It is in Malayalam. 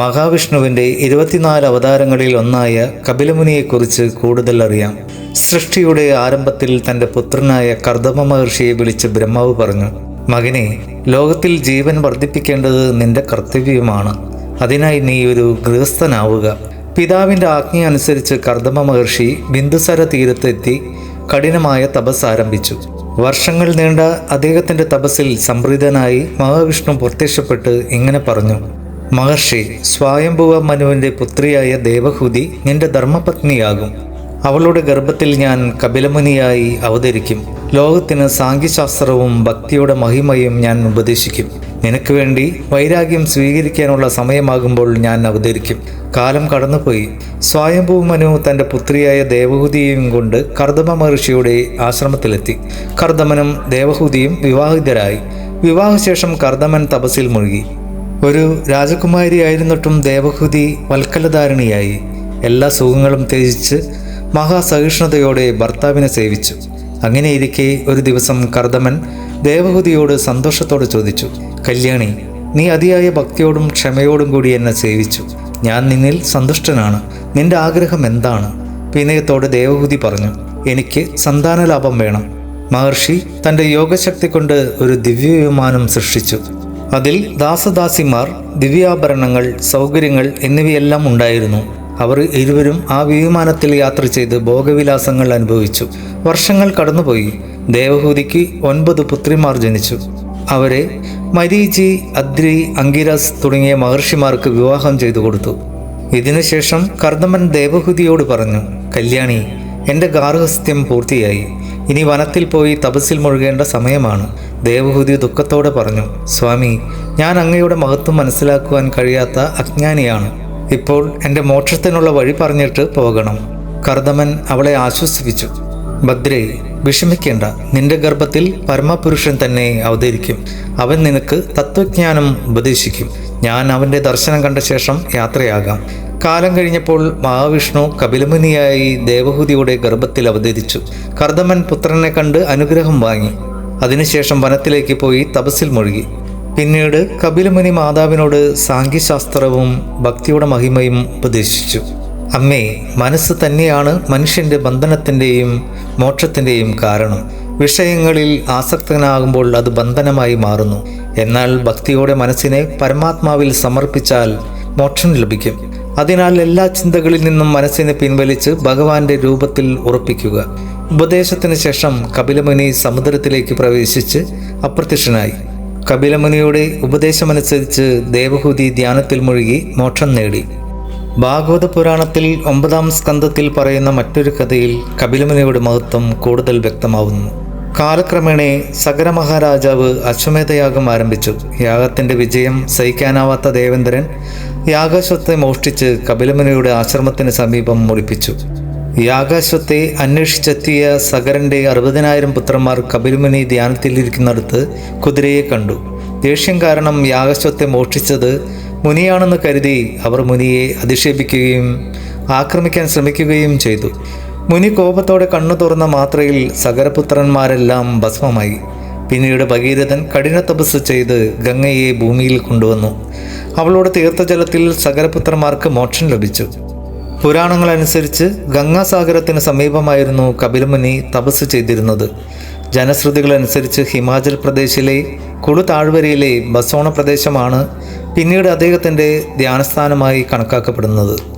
മഹാവിഷ്ണുവിന്റെ ഇരുപത്തിനാല് അവതാരങ്ങളിൽ ഒന്നായ കപിലമുനിയെക്കുറിച്ച് കൂടുതൽ അറിയാം. സൃഷ്ടിയുടെ ആരംഭത്തിൽ തന്റെ പുത്രനായ കർദമ മഹർഷിയെ വിളിച്ച് ബ്രഹ്മാവ് പറഞ്ഞു മകനെ ലോകത്തിൽ ജീവൻ വർദ്ധിപ്പിക്കേണ്ടത് നിന്റെ കർത്തവ്യമാണ്. അതിനായി നീ ഒരു ഗൃഹസ്ഥനാവുക. പിതാവിന്റെ ആജ്ഞ അനുസരിച്ച് കർദമ മഹർഷി ബിന്ദുസര തീരത്തെത്തി കഠിനമായ തപസ് ആരംഭിച്ചു. വർഷങ്ങൾ നീണ്ട അദ്ദേഹത്തിന്റെ തപസ്സിൽ സംപ്രീതനായി മഹാവിഷ്ണു പ്രത്യക്ഷപ്പെട്ട് ഇങ്ങനെ പറഞ്ഞു മഹർഷി സ്വായംഭുവ മനുവിന്റെ പുത്രിയായ ദേവഹൂതി നിന്റെ ധർമ്മപത്നിയാകും. അവളുടെ ഗർഭത്തിൽ ഞാൻ കപിലമുനിയായി അവതരിക്കും. ലോകത്തിന് സാങ്കേശാസ്ത്രവും ഭക്തിയുടെ മഹിമയും ഞാൻ ഉപദേശിക്കും. നിനക്ക് വേണ്ടി വൈരാഗ്യം സ്വീകരിക്കാനുള്ള സമയമാകുമ്പോൾ ഞാൻ അവതരിക്കും. കാലം കടന്നുപോയി. സ്വയംഭൂ മനു തന്റെ പുത്രിയായ ദേവഹൂതിയെയും കൊണ്ട് കർദമ മഹർഷിയുടെ ആശ്രമത്തിലെത്തി. കർദമനും ദേവഹൂതിയും വിവാഹിതരായി. വിവാഹശേഷം കർദമൻ തപസ്സിൽ മുഴുകി. ഒരു രാജകുമാരിയായിരുന്നിട്ടും ദേവഹൂതി വൽക്കലധാരണിയായി. എല്ലാ സുഖങ്ങളും ത്യജിച്ച് മഹാസഹിഷ്ണുതയോടെ ഭർത്താവിനെ സേവിച്ചു. അങ്ങനെയിരിക്കെ ഒരു ദിവസം കർദമൻ ദേവഹൂതിയോട് സന്തോഷത്തോടെ ചോദിച്ചു കല്യാണി നീ അതിയായ ഭക്തിയോടും ക്ഷമയോടും കൂടി എന്നെ സേവിച്ചു. ഞാൻ നിന്നിൽ സന്തുഷ്ടനാണ്. നിന്റെ ആഗ്രഹം എന്താണ്? വിനയത്തോടെ ദേവഹൂതി പറഞ്ഞു എനിക്ക് സന്താനലാഭം വേണം. മഹർഷി തന്റെ യോഗശക്തി കൊണ്ട് ഒരു ദിവ്യവിമാനം സൃഷ്ടിച്ചു. അതിൽ ദാസദാസിമാർ ദിവ്യാഭരണങ്ങൾ സൗകര്യങ്ങൾ എന്നിവയെല്ലാം ഉണ്ടായിരുന്നു. അവർ ഇരുവരും ആ വിമാനത്തിൽ യാത്ര ചെയ്ത് ഭോഗവിലാസങ്ങൾ അനുഭവിച്ചു. വർഷങ്ങൾ കടന്നുപോയി. ദേവഹൂതിക്ക് ഒൻപത് പുത്രിമാർ ജനിച്ചു. അവരെ മരീചി അദ്രി അങ്കിരസ് തുടങ്ങിയ മഹർഷിമാർക്ക് വിവാഹം ചെയ്തു കൊടുത്തു. ഇതിനുശേഷം കർദമൻ ദേവഹൂതിയോട് പറഞ്ഞു കല്യാണി എന്റെ ഗാർഹസ്ഥ്യം പൂർത്തിയായി. ഇനി വനത്തിൽ പോയി തപസ്സിൽ മുഴുകേണ്ട സമയമാണ്. ദേവഹൂതി ദുഃഖത്തോടെ പറഞ്ഞു സ്വാമി ഞാൻ അങ്ങയുടെ മഹത്വം മനസ്സിലാക്കുവാൻ കഴിയാത്ത അജ്ഞാനിയാണ്. ഇപ്പോൾ എന്റെ മോക്ഷത്തിനുള്ള വഴി പറഞ്ഞിട്ട് പോകണം. കർദമൻ അവളെ ആശ്വസിപ്പിച്ചു ഭദ്രേ വിഷമിക്കേണ്ട. നിന്റെ ഗർഭത്തിൽ പരമപുരുഷൻ തന്നെ അവതരിക്കും. അവൻ നിനക്ക് തത്വജ്ഞാനം ഉപദേശിക്കും. ഞാൻ അവന്റെ ദർശനം കണ്ട ശേഷം യാത്രയാകാം. കാലം കഴിഞ്ഞപ്പോൾ മഹാവിഷ്ണു കപിലമുനിയായി ദേവഹൂതിയുടെ ഗർഭത്തിൽ അവതരിച്ചു. കർദമൻ പുത്രനെ കണ്ട് അനുഗ്രഹം വാങ്ങി. അതിനുശേഷം വനത്തിലേക്ക് പോയി തപസ്സിൽ മുഴുകി. പിന്നീട് കപിലമുനി മാതാവിനോട് സാങ്കേശാസ്ത്രവും ഭക്തിയുടെ മഹിമയും ഉപദേശിച്ചു. അമ്മേ മനസ്സ് തന്നെയാണ് മനുഷ്യന്റെ ബന്ധനത്തിന്റെയും മോക്ഷത്തിന്റെയും കാരണം. വിഷയങ്ങളിൽ ആസക്തനാകുമ്പോൾ അത് ബന്ധനമായി മാറുന്നു. എന്നാൽ ഭക്തിയോടെ മനസ്സിനെ പരമാത്മാവിൽ സമർപ്പിച്ചാൽ മോക്ഷം ലഭിക്കും. അതിനാൽ എല്ലാ ചിന്തകളിൽ നിന്നും മനസ്സിനെ പിൻവലിച്ച് ഭഗവാന്റെ രൂപത്തിൽ ഉറപ്പിക്കുക. ഉപദേശത്തിന് ശേഷം കപിലമുനി സമുദ്രത്തിലേക്ക് പ്രവേശിച്ച് അപ്രത്യക്ഷനായി. കപിലമുനിയുടെ ഉപദേശമനുസരിച്ച് ദേവഹൂതി ധ്യാനത്തിൽ മുഴുകി മോക്ഷം നേടി. ഭാഗവത പുരാണത്തിൽ ഒമ്പതാം സ്കന്ധത്തിൽ പറയുന്ന മറ്റൊരു കഥയിൽ കപിലമുനിയുടെ മഹത്വം കൂടുതൽ വ്യക്തമാവുന്നു. കാലക്രമേണ സഗര മഹാരാജാവ് അശ്വമേധയാഗം ആരംഭിച്ചു. യാഗത്തിന്റെ വിജയം സഹിക്കാനാവാത്ത ദേവേന്ദ്രൻ യാഗാശ്വത്തെ മോഷ്ടിച്ച് കപിലമുനിയുടെ ആശ്രമത്തിന് സമീപം മുറിപ്പിച്ചു. യാഗാശ്വത്തെ അന്വേഷിച്ചെത്തിയ സഗരന്റെ അറുപതിനായിരം പുത്രന്മാർ കപിലമുനി ധ്യാനത്തിലിരിക്കുന്നിടത്ത് കുതിരയെ കണ്ടു. ദേഷ്യം കാരണം യാഗാശ്വത്തെ മോഷ്ടിച്ചത് മുനിയാണെന്ന് കരുതി അവർ മുനിയെ അധിക്ഷേപിക്കുകയും ആക്രമിക്കാൻ ശ്രമിക്കുകയും ചെയ്തു. മുനി കോപത്തോടെ കണ്ണു തുറന്ന മാത്രയിൽ സഗരപുത്രന്മാരെല്ലാം ഭസ്മമായി. പിന്നീട് ഭഗീരഥൻ കഠിന തപസ് ചെയ്ത് ഗംഗയെ ഭൂമിയിൽ കൊണ്ടുവന്നു. അവളുടെ തീർത്ഥജലത്തിൽ സഗരപുത്രന്മാർക്ക് മോക്ഷം ലഭിച്ചു. പുരാണങ്ങളനുസരിച്ച് ഗംഗാസാഗരത്തിന് സമീപമായിരുന്നു കപിലമുനി തപസ് ചെയ്തിരുന്നത്. ജനശ്രുതികളനുസരിച്ച് ഹിമാചൽ പ്രദേശിലെ കുളു താഴ്വരയിലെ ബസോണ പ്രദേശമാണ് പിന്നീട് അദ്ദേഹത്തിന്റെ ധ്യാനസ്ഥാനമായി കണക്കാക്കപ്പെടുന്നത്.